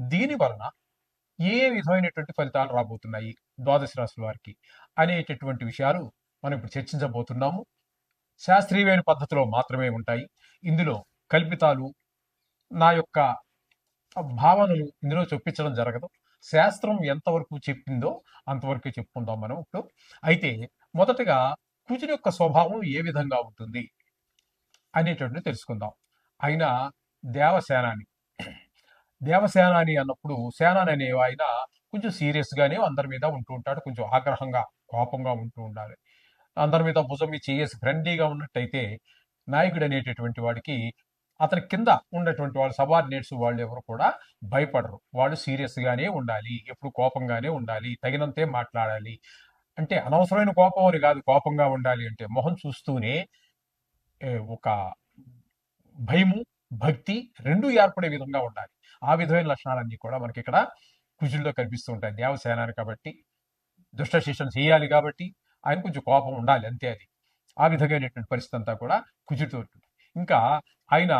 దీని వలన ఏ విధమైనటువంటి ఫలితాలు రాబోతున్నాయి ద్వాదశ రాశుల వారికి అనేటటువంటి విషయాలు మనం ఇప్పుడు చర్చించబోతున్నాము. శాస్త్రీయమైన పద్ధతిలో మాత్రమే ఉంటాయి. ఇందులో కల్పితాలు నా యొక్క భావనలు ఇందులో చొప్పించడం జరగదు. శాస్త్రం ఎంతవరకు చెప్పిందో అంతవరకు చెప్పుకుందాం మనం ఇప్పుడు. అయితే మొదటగా కుజుని యొక్క స్వభావం ఏ విధంగా ఉంటుంది అనేటటువంటి తెలుసుకుందాం. ఆయన దేవసేనాని దేవసేనాని అన్నప్పుడు సేనాని అనే ఆయన కొంచెం సీరియస్గానే అందరి మీద ఉంటూ ఉంటాడు కొంచెం ఆగ్రహంగా కోపంగా ఉంటూ ఉండాలి. అందరి మీద భుజం చేసి ఫ్రెండ్లీగా ఉన్నట్టయితే నాయకుడు అనేటటువంటి వాడికి అతని కింద ఉన్నటువంటి వాళ్ళు సబార్డినేట్స్ వాళ్ళు ఎవరు కూడా భయపడరు. వాళ్ళు సీరియస్ గానే ఉండాలి ఎప్పుడు కోపంగానే ఉండాలి తగినంతే మాట్లాడాలి. అంటే అనవసరమైన కోపం అని కాదు కోపంగా ఉండాలి అంటే మొహం చూస్తూనే ఒక భయము భక్తి రెండు ఏర్పడే విధంగా ఉండాలి. ఆ విధమైన లక్షణాలన్నీ కూడా మనకి ఇక్కడ కుజుల్లో కనిపిస్తూ ఉంటాయి దేవసేనాన్ని కాబట్టి దుష్ట శిక్షణ చేయాలి కాబట్టి ఆయన కొంచెం కోపం ఉండాలి అంతే అది. ఆ విధమైనటువంటి పరిస్థితి అంతా కూడా కుజుడితో ఉంటుంది. ఇంకా ఆయన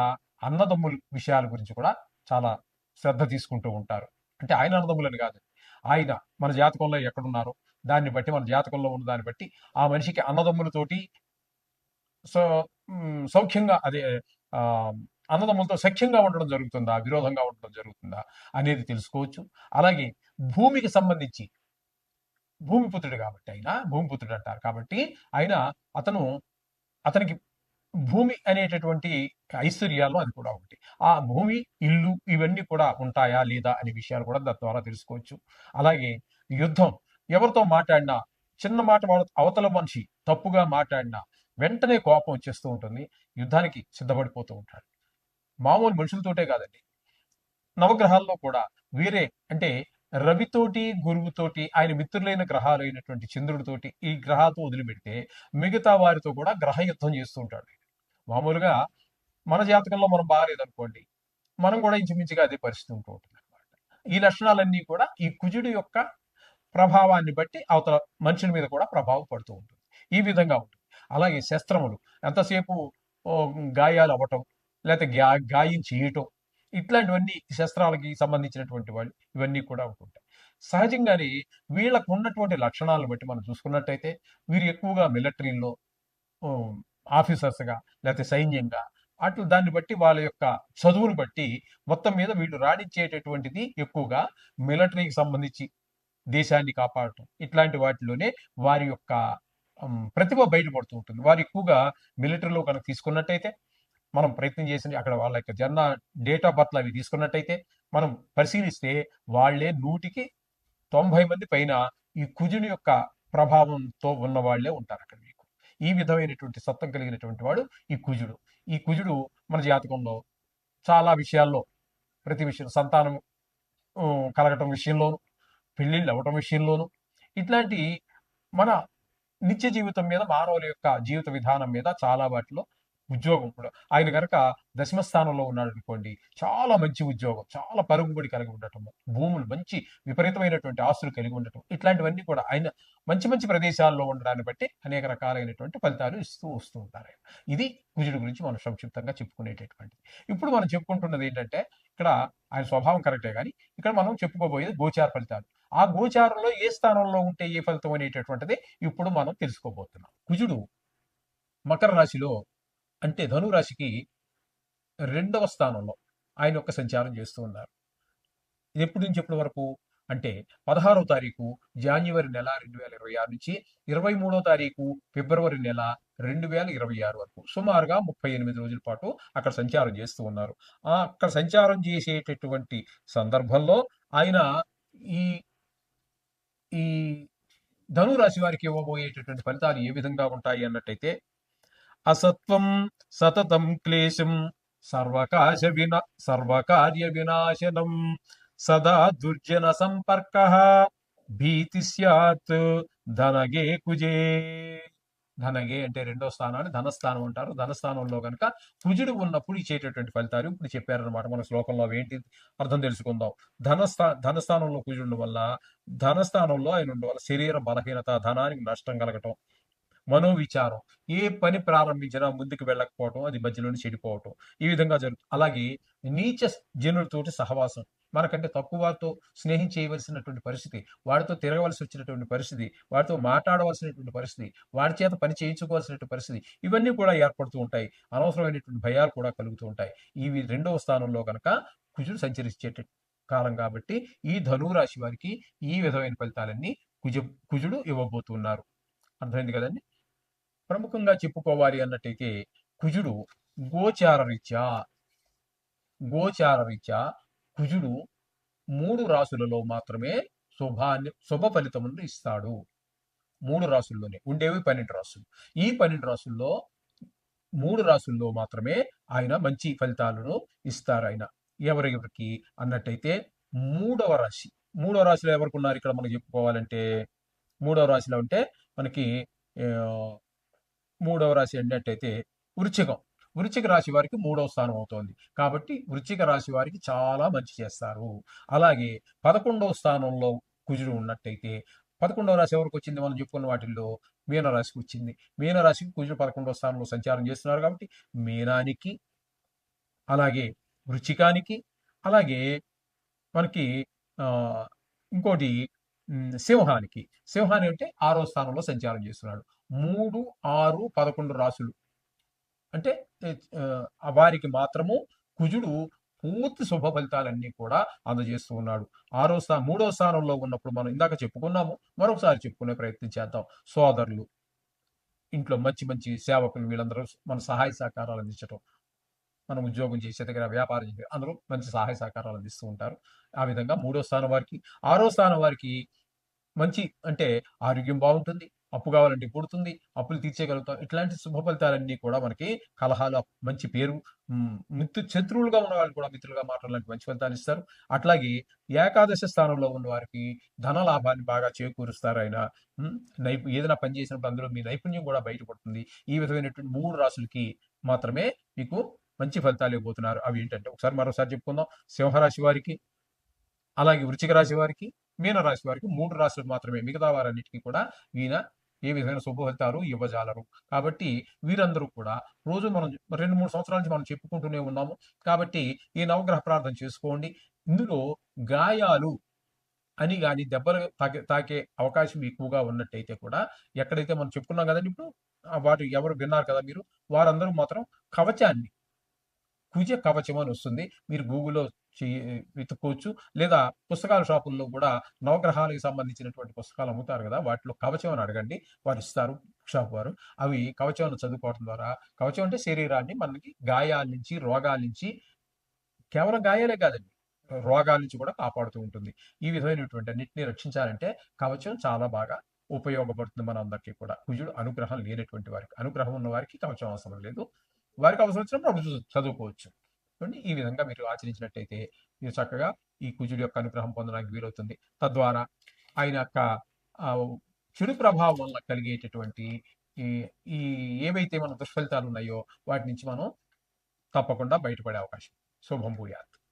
అన్నదమ్ముల విషయాల గురించి కూడా చాలా శ్రద్ధ తీసుకుంటూ ఉంటారు. అంటే ఆయన అన్నదమ్ములని కాదు. ఆయన మన జాతకంలో ఎక్కడున్నారో దాన్ని బట్టి మన జాతకంలో ఉన్న దాన్ని బట్టి ఆ మనిషికి అన్నదమ్ములతోటి సో సౌఖ్యంగా అదే అన్నదమ్ములతో సఖ్యంగా ఉండడం జరుగుతుందా? విరోధంగా ఉండడం జరుగుతుందా? అనేది తెలుసుకోవచ్చు. అలాగే భూమికి సంబంధించి భూమిపుత్రుడు కాబట్టి ఆయన భూమిపుత్రుడు అంటారు కాబట్టి ఆయన అతను అతనికి భూమి అనేటటువంటి ఐశ్వర్యాలు అది కూడా ఒకటి. ఆ భూమి ఇల్లు ఇవన్నీ కూడా ఉంటాయా లేదా అనే విషయాలు కూడా దాని ద్వారా తెలుసుకోవచ్చు. అలాగే యుద్ధం ఎవరితో మాట్లాడినా చిన్న మాట అవతల మనిషి తప్పుగా మాట్లాడినా వెంటనే కోపం వచ్చేస్తూ ఉంటుంది. యుద్ధానికి సిద్ధపడిపోతూ ఉంటాడు. మామూలు మనుషులతోటే కాదండి. నవగ్రహాల్లో కూడా వేరే అంటే రవితోటి గురువుతోటి ఆయన మిత్రులైన గ్రహాలు అయినటువంటి చంద్రుడితోటి ఈ గ్రహాలతో వదిలిపెడితే మిగతా వారితో కూడా గ్రహ యుద్ధం చేస్తూ ఉంటాడు మామూలుగా మన జాతకంలో మనం బాగాలేదనుకోండి మనం కూడా ఇంచుమించుగా అదే పరిస్థితి ఉంటూ ఉంటుంది అనమాట ఈ లక్షణాలన్నీ కూడా ఈ కుజుడి యొక్క ప్రభావాన్ని బట్టి అవతల మనుషుల మీద కూడా ప్రభావం పడుతూ ఉంటుంది. ఈ విధంగా ఉంటుంది. అలాగే శస్త్రములు. ఎంతసేపు గాయాలు అవ్వటం లేకపోతే గా గాయం చేయటం. ఇట్లాంటివన్నీ శస్త్రాలకి సంబంధించినటువంటి వాళ్ళు ఇవన్నీ కూడా ఉంటుంటాయి. సహజంగానే వీళ్ళకు ఉన్నటువంటి లక్షణాలను బట్టి మనం చూసుకున్నట్టయితే వీరు ఎక్కువగా మిలిటరీలో ఆఫీసర్స్గా లేకపోతే సైన్యంగా అట్లు దాన్ని బట్టి వాళ్ళ యొక్క చదువును బట్టి మొత్తం మీద వీళ్ళు రాణించేటటువంటిది ఎక్కువగా మిలిటరీకి సంబంధించి దేశాన్ని కాపాడటం. ఇట్లాంటి వాటిలోనే వారి యొక్క ప్రతిభ బయటపడుతూ ఉంటుంది. వారు ఎక్కువగా మిలిటరీలో కనుక తీసుకున్నట్టయితే మనం ప్రయత్నం చేసి అక్కడ వాళ్ళ యొక్క జన్మ డేట్ ఆఫ్ బర్త్లు అవి తీసుకున్నట్టయితే మనం పరిశీలిస్తే వాళ్ళే నూటికి తొంభై మంది పైన ఈ కుజుని యొక్క ప్రభావంతో ఉన్న వాళ్ళే ఉంటారు అక్కడ మీకు. ఈ విధమైనటువంటి సత్వం కలిగినటువంటి వాడు ఈ కుజుడు. ఈ కుజుడు మన జాతకంలో చాలా విషయాల్లో ప్రతి విషయం సంతానం కలగటం విషయంలోను పెళ్ళిళ్ళు అవ్వటం విషయంలోను ఇట్లాంటి మన నిత్య జీవితం మీద మానవుల యొక్క జీవిత విధానం మీద చాలా వాటిలో ఉద్యోగం కూడా. ఆయన కనుక దశమ స్థానంలో ఉన్నాడు అనుకోండి చాలా మంచి ఉద్యోగం చాలా పరుగుబడి కలిగి ఉండటం భూములు మంచి విపరీతమైనటువంటి ఆస్తులు కలిగి ఉండటం ఇట్లాంటివన్నీ కూడా ఆయన మంచి మంచి ప్రదేశాల్లో ఉండడాన్ని బట్టి అనేక రకాలైనటువంటి ఫలితాలు ఇస్తూ వస్తూ ఉంటారు ఇది కుజుడి గురించి మనం సంక్షిప్తంగా చెప్పుకునేటటువంటిది. ఇప్పుడు మనం చెప్పుకుంటున్నది ఏంటంటే ఇక్కడ ఆయన స్వభావం కరెక్టే కానీ ఇక్కడ మనం చెప్పుకోబోయేది గోచార ఫలితాలు. ఆ గోచారంలో ఏ స్థానంలో ఉంటే ఏ ఫలితం అనేటటువంటిది ఇప్పుడు మనం తెలుసుకోబోతున్నాం. కుజుడు మకర రాశిలో అంటే ధనురాశికి రెండవ స్థానంలో ఆయన యొక్క సంచారం చేస్తూ ఉన్నారు. ఇది ఎప్పటి నుంచి ఎప్పటి వరకు? అంటే పదహారో తారీఖు జాన్యువరి నెల రెండు వేల ఇరవై ఆరు నుంచి ఇరవై మూడో తారీఖు ఫిబ్రవరి నెల రెండు వేల ఇరవై ఆరు వరకు. సుమారుగా ముప్పై ఎనిమిది రోజుల పాటు అక్కడ సంచారం చేస్తూ ఉన్నారు. ఆ అక్కడ సంచారం చేసేటటువంటి సందర్భంలో ఆయన ఈ ఈ ధనురాశి వారికి ఇవ్వబోయేటటువంటి ఫలితాలు ఏ విధంగా ఉంటాయి అన్నట్టయితే అసత్వం సతతం క్లేశం సర్వకాశ విన సర్వకార్య వినాశనం సదా దుర్జన సంపర్క భీతి స్యాత్ ధనగే కుజే ధనగే అంటే రెండో స్థానాన్ని ధనస్థానం అంటారు. ధనస్థానంలో కనుక కుజుడు ఉన్నప్పుడు ఇచ్చేటటువంటి ఫలితాలు ఇప్పుడు చెప్పారనమాట మన శ్లోకంలో ఏంటి అర్థం తెలుసుకుందాం. ధనస్థా ధనస్థానంలో కుజుడు వల్ల ధనస్థానంలో ఆయన ఉండడం వల్ల శరీర బలహీనత ధనానికి నష్టం కలగటం మనోవిచారం. ఏ పని ప్రారంభించినా ముందుకు వెళ్ళకపోవటం అది మధ్యలోనే చెడిపోవటం ఈ విధంగా జరుగుతుంది. అలాగే నీచ జనులతోటి సహవాసం. మనకంటే తక్కువ వారితో స్నేహం చేయవలసినటువంటి పరిస్థితి వాడితో తిరగవలసి వచ్చినటువంటి పరిస్థితి వాడితో మాట్లాడవలసినటువంటి పరిస్థితి వాడి చేత పని చేయించుకోవాల్సినటువంటి పరిస్థితి ఇవన్నీ కూడా ఏర్పడుతూ ఉంటాయి. అనవసరమైనటువంటి భయాలు కూడా కలుగుతూ ఉంటాయి. ఇవి రెండవ స్థానంలో కనుక కుజుడు సంచరించే కాలం కాబట్టి ఈ ధనురాశి వారికి ఈ విధమైన ఫలితాలన్నీ కుజ కుజుడు ఇవ్వబోతున్నారు. అర్థమైంది కదండి? ప్రముఖంగా చెప్పుకోవాలి అన్నట్టయితే కుజుడు గోచార రీత్యా గోచార రీత్యా కుజుడు మూడు రాసులలో మాత్రమే శుభాన్ని శుభ ఫలితములను ఇస్తాడు. మూడు రాసుల్లోనే ఉండేవి పన్నెండు రాసులు. ఈ పన్నెండు రాసుల్లో మూడు రాసుల్లో మాత్రమే ఆయన మంచి ఫలితాలను ఇస్తారు ఆయన. ఎవరెవరికి? అన్నట్టయితే మూడవ రాశి. మూడవ రాశిలో ఎవరికి ఉన్నారు ఇక్కడ మనం చెప్పుకోవాలంటే మూడవ రాశిలో ఉంటే మనకి మూడవ రాశి అన్నట్టయితే వృచ్చికం. వృచ్చిక రాశి వారికి మూడవ స్థానం అవుతోంది. కాబట్టి వృచ్చిక రాశి వారికి చాలా మంచి చేస్తారు. అలాగే పదకొండవ స్థానంలో కుజుడు ఉన్నట్టయితే పదకొండవ రాశి ఎవరికి వచ్చింది? మనం చెప్పుకున్న వాటిల్లో మీనరాశికి వచ్చింది. మీనరాశికి కుజుడు పదకొండవ స్థానంలో సంచారం చేస్తున్నారు కాబట్టి మీనానికి అలాగే వృచ్చికానికి అలాగే మనకి ఇంకోటి సింహానికి. సింహాని అంటే ఆరో స్థానంలో సంచారం చేస్తున్నాడు. మూడు ఆరు పదకొండు రాసులు అంటే వారికి మాత్రము కుజుడు పూర్తి శుభ ఫలితాలన్నీ కూడా అందజేస్తూ ఉన్నాడు. ఆరో స్థానం మూడో స్థానంలో ఉన్నప్పుడు మనం ఇందాక చెప్పుకున్నాము. మరొకసారి చెప్పుకునే ప్రయత్నం చేద్దాం. సోదరులు ఇంట్లో మంచి మంచి సేవకులు వీళ్ళందరూ మన సహాయ సహకారాలు అందించడం మనం ఉద్యోగం చేసే దగ్గర వ్యాపారం చేసే అందరూ మంచి సహాయ సహకారాలు అందిస్తూ ఉంటారు. ఆ విధంగా మూడో స్థానం వారికి ఆరో స్థానం వారికి మంచి అంటే ఆరోగ్యం బాగుంటుంది. అప్పు కావాలంటే పుడుతుంది అప్పులు తీర్చేయగలుగుతాం. ఇట్లాంటి శుభ ఫలితాలన్నీ కూడా మనకి కలహాలు మంచి పేరు మిత్రు శత్రువులుగా ఉన్న వాళ్ళు కూడా మిత్రులుగా మాట్లాడాలంటే మంచి ఫలితాలు ఇస్తారు. అట్లాగే ఏకాదశ స్థానంలో ఉన్న వారికి ధన లాభాన్ని బాగా చేకూరుస్తారు ఆయన నైపు ఏదైనా పని చేసినప్పుడు అందులో మీ నైపుణ్యం కూడా బయటపడుతుంది. ఈ విధమైనటువంటి మూడు రాసులకి మాత్రమే మీకు మంచి ఫలితాలు ఇవ్వబోతున్నారు. అవి ఏంటంటే ఒకసారి మరోసారి చెప్పుకుందాం. సింహరాశి వారికి అలాగే వృచ్చిక రాశి వారికి మీనరాశి వారికి మూడు రాశులకు మాత్రమే. మిగతా వారన్నిటికీ కూడా ఈయన ఏ విధమైన శుభఫలితాలు ఇవ్వజాలరు. కాబట్టి వీరందరూ కూడా రోజు మనం రెండు మూడు సంవత్సరాల నుంచి మనం చెప్పుకుంటూనే ఉన్నాము. కాబట్టి ఈ నవగ్రహ ప్రార్థన చేసుకోండి. ఇందులో గాయాలు అని కానీ దెబ్బలు తాకే తాకే అవకాశం ఎక్కువగా ఉన్నట్టయితే కూడా ఎక్కడైతే మనం చెప్పుకున్నాం కదండి ఇప్పుడు వాటి ఎవరు విన్నారు కదా మీరు వారందరూ మాత్రం కవచాన్ని కుజ కవచం అని వస్తుంది. మీరు గూగుల్లో వెతుక్కోవచ్చు. లేదా పుస్తకాల షాపుల్లో కూడా నవగ్రహాలకు సంబంధించినటువంటి పుస్తకాలు అమ్ముతారు కదా వాటిలో కవచం అని అడగండి. వారు ఇస్తారు షాప్ వారు. అవి కవచం చదువుకోవడం ద్వారా కవచం అంటే శరీరాన్ని మనకి గాయాల నుంచి రోగాల నుంచి కేవలం గాయాలే కాదండి రోగాల నుంచి కూడా కాపాడుతూ ఉంటుంది. ఈ విధమైనటువంటి అన్నింటినీ రక్షించాలంటే కవచం చాలా బాగా ఉపయోగపడుతుంది మన అందరికీ కూడా. కుజుడు అనుగ్రహం లేనటువంటి వారికి అనుగ్రహం ఉన్న వారికి కవచం అవసరం లేదు. వారికి అవసరం వచ్చినప్పుడు అప్పుడు చదువుకోవచ్చు. చూడండి ఈ విధంగా మీరు ఆచరించినట్టయితే మీరు చక్కగా ఈ కుజుడి యొక్క అనుగ్రహం పొందడానికి వీలవుతుంది. తద్వారా ఆయన యొక్క చెడు ప్రభావం వల్ల కలిగేటటువంటి ఈ ఈ ఏవైతే మన దుష్ఫలితాలు ఉన్నాయో వాటి నుంచి మనం తప్పకుండా బయటపడే అవకాశం. శుభం భూయాత్.